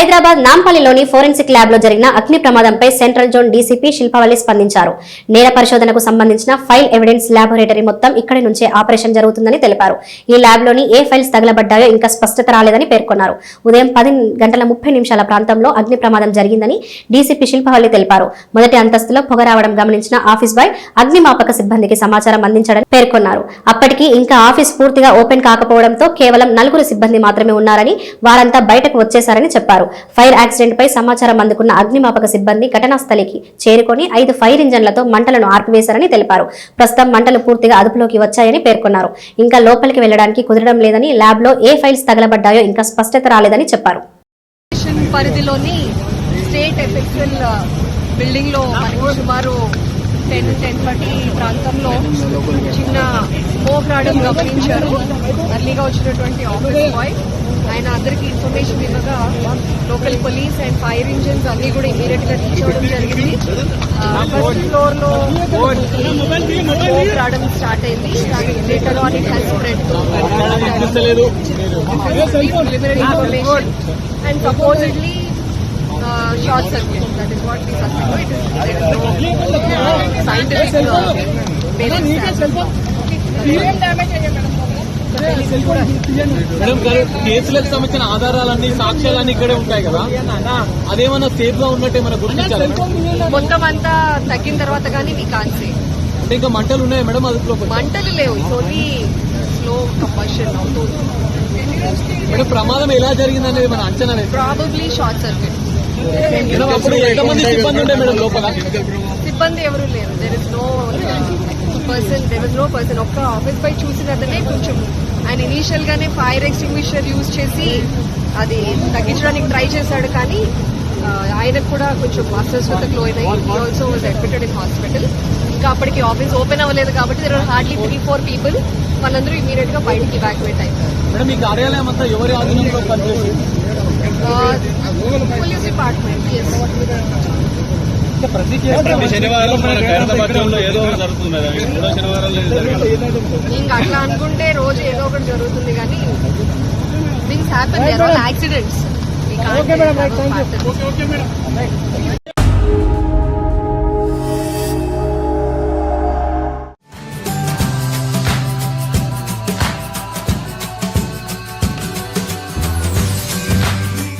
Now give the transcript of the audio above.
Hyderabad నాంపల్లిలోని forensic ల్యాబ్లో జరిగిన అగ్ని ప్రమాదంపై సెంట్రల్ జోన్ డీసీపీ శిల్పవల్లి స్పందించారు. నేర పరిశోధనకు సంబంధించిన ఫైల్ ఎవిడెన్స్ ల్యాబొరేటరీ మొత్తం ఇక్కడి నుంచే ఆపరేషన్ జరుగుతుందని తెలిపారు. ఈ ల్యాబ్లోని ఏ ఫైల్స్ తగలబడ్డాయో ఇంకా స్పష్టత రాలేదని పేర్కొన్నారు. ఉదయం పది గంటల ముప్పై నిమిషాల ప్రాంతంలో అగ్ని ప్రమాదం జరిగిందని డీసీపీ శిల్పవల్లి తెలిపారు. మొదటి అంతస్తులో పొగ రావడం గమనించిన ఆఫీస్ బాయ్ అగ్నిమాపక సిబ్బందికి సమాచారం అందించడని పేర్కొన్నారు. అప్పటికి ఇంకా ఆఫీస్ పూర్తిగా ఓపెన్ కాకపోవడంతో కేవలం నలుగురు సిబ్బంది మాత్రమే ఉన్నారని వారంతా బయటకు వచ్చేశారని చెప్పారు. ఫైర్ యాక్సిడెంట్ పై సమాచారం అందుకున్న అగ్నిమాపక సిబ్బంది ఘటనా స్థలికి చేరుకొని ఐదు ఫైర్ ఇంజన్లతో మంటలను ఆర్పివేశారని తెలిపారు. ప్రస్తుతం మంటలు పూర్తిగా అదుపులోకి వచ్చాయని పేర్కొన్నారు. ఇంకా లోపలికి వెళ్ళడానికి కుదరడం లేదని ల్యాబ్లో ఏ ఫైల్స్ తగలబడ్డాయో ఇంకా స్పష్టత రాలేదని చెప్పారు. పరిధిలోని స్టేట్ ఎఫెక్చువల్ బిల్డింగ్లో సుమారు టెన్ టెన్ థర్టీ ప్రాంతంలో చిన్న స్మోక్ రావడం గమనించారు అర్లీగా వచ్చినటువంటి ఆఫీస్ బాయ్ ఆయన అందరికీ ఇన్ఫర్మేషన్ ఇవ్వగా local police and fire engines అన్ని కూడా ఇమీడియట్గా రీచ్ అవ్వడం జరిగింది ఫస్ట్ ఫ్లోర్లో రావడం స్టార్ట్ అయింది later on it has spread information and supposedly uh, short circuit. That is what we suspect. It is there is no scientific uh, basis. Madam గారు కేసులకు సంబంధించిన ఆధారాలన్నీ సాక్ష్యాలన్నీ ఇక్కడే ఉంటాయి కదా అదేమన్నా సేఫ్గా ఉన్నట్టు ఏమైనా గుర్తించాలి మొత్తం అంతా తగ్గిన తర్వాత కానీ మీ కాన్సే అంటే ఇంకా మంటలు ఉన్నాయి మేడం అదుపులో మంటలు లేవు ఇట్స్ ఓన్లీ స్లో కంపల్షన్ అవుతుంది మేడం ప్రమాదం ఎలా జరిగింది అనేది మన అంచనా ప్రాబబ్లీ షార్ట్ సర్క్యూట్ సిబ్బంది ఎవరు లేరు. There is no person there is no person ఒక్క ఆఫీస్ పై చూసినతనే కొంచెం ఆయన ఇనీషియల్ గానే ఫైర్ ఎక్స్టింగ్విషర్ యూజ్ చేసి అది తగ్గించడానికి ట్రై చేశాడు కానీ ఆయనకు కూడా కొంచెం అస్వస్థతకు లోనై also was admitted in hospital ఇంకా అప్పటికి ఆఫీస్ ఓపెన్ అవ్వలేదు కాబట్టి there are hardly three four people వాళ్ళందరూ ఇమీడియట్గా బయటికి ఇవాక్యువేట్ అయిపోయారు. మేడం ఈ కార్యాలయం అంతా ఎవరి ఆధీనంలో పనిచేస్తుంది పోలీస్ డిపార్ట్మెంట్ ఎస్ ప్రతి ప్రతి శనివారం మన ఖైరతాబాద్లో ఏదో ఒకటి జరుగుతుంది మేడం. ఏదో శనివారం లేదు జరగదు. ఇంకా అట్లా అనుకుంటే రోజు ఏదో ఒకటి జరుగుతుంది కానీ థింగ్స్ హ్యాపెన్ యాక్సిడెంట్స్